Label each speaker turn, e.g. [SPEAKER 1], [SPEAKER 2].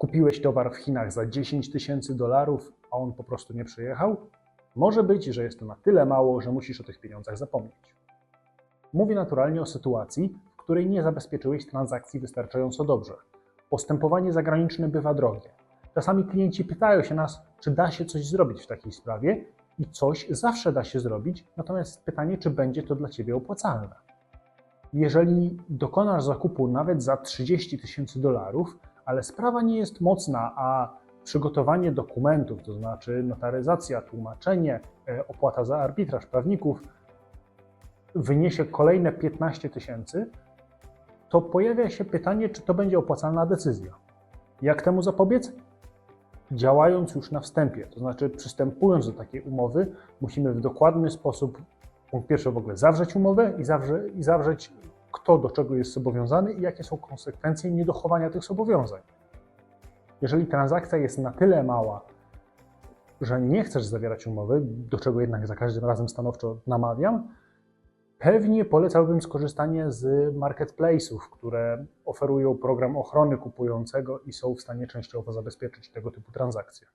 [SPEAKER 1] kupiłeś towar w Chinach za 10 tysięcy dolarów, a on po prostu nie przyjechał? Może być, że jest to na tyle mało, że musisz o tych pieniądzach zapomnieć. Mówię naturalnie o sytuacji, w której nie zabezpieczyłeś transakcji wystarczająco dobrze. Postępowanie zagraniczne bywa drogie. Czasami klienci pytają się nas, czy da się coś zrobić w takiej sprawie, i coś zawsze da się zrobić, natomiast pytanie, czy będzie to dla Ciebie opłacalne. Jeżeli dokonasz zakupu nawet za 30 tysięcy dolarów, ale sprawa nie jest mocna, a przygotowanie dokumentów, to znaczy notaryzacja, tłumaczenie, e, opłata za arbitraż prawników, wyniesie kolejne 15 tysięcy, to pojawia się pytanie, czy to będzie opłacalna decyzja. Jak temu zapobiec? Działając już na wstępie, to znaczy przystępując do takiej umowy, musimy w dokładny sposób, punkt pierwszy w ogóle, zawrzeć umowę i, zawrze, i zawrzeć, kto do czego jest zobowiązany i jakie są konsekwencje niedochowania tych zobowiązań. Jeżeli transakcja jest na tyle mała, że nie chcesz zawierać umowy, do czego jednak za każdym razem stanowczo namawiam, pewnie polecałbym skorzystanie z marketplace'ów, które oferują program ochrony kupującego i są w stanie częściowo zabezpieczyć tego typu transakcje.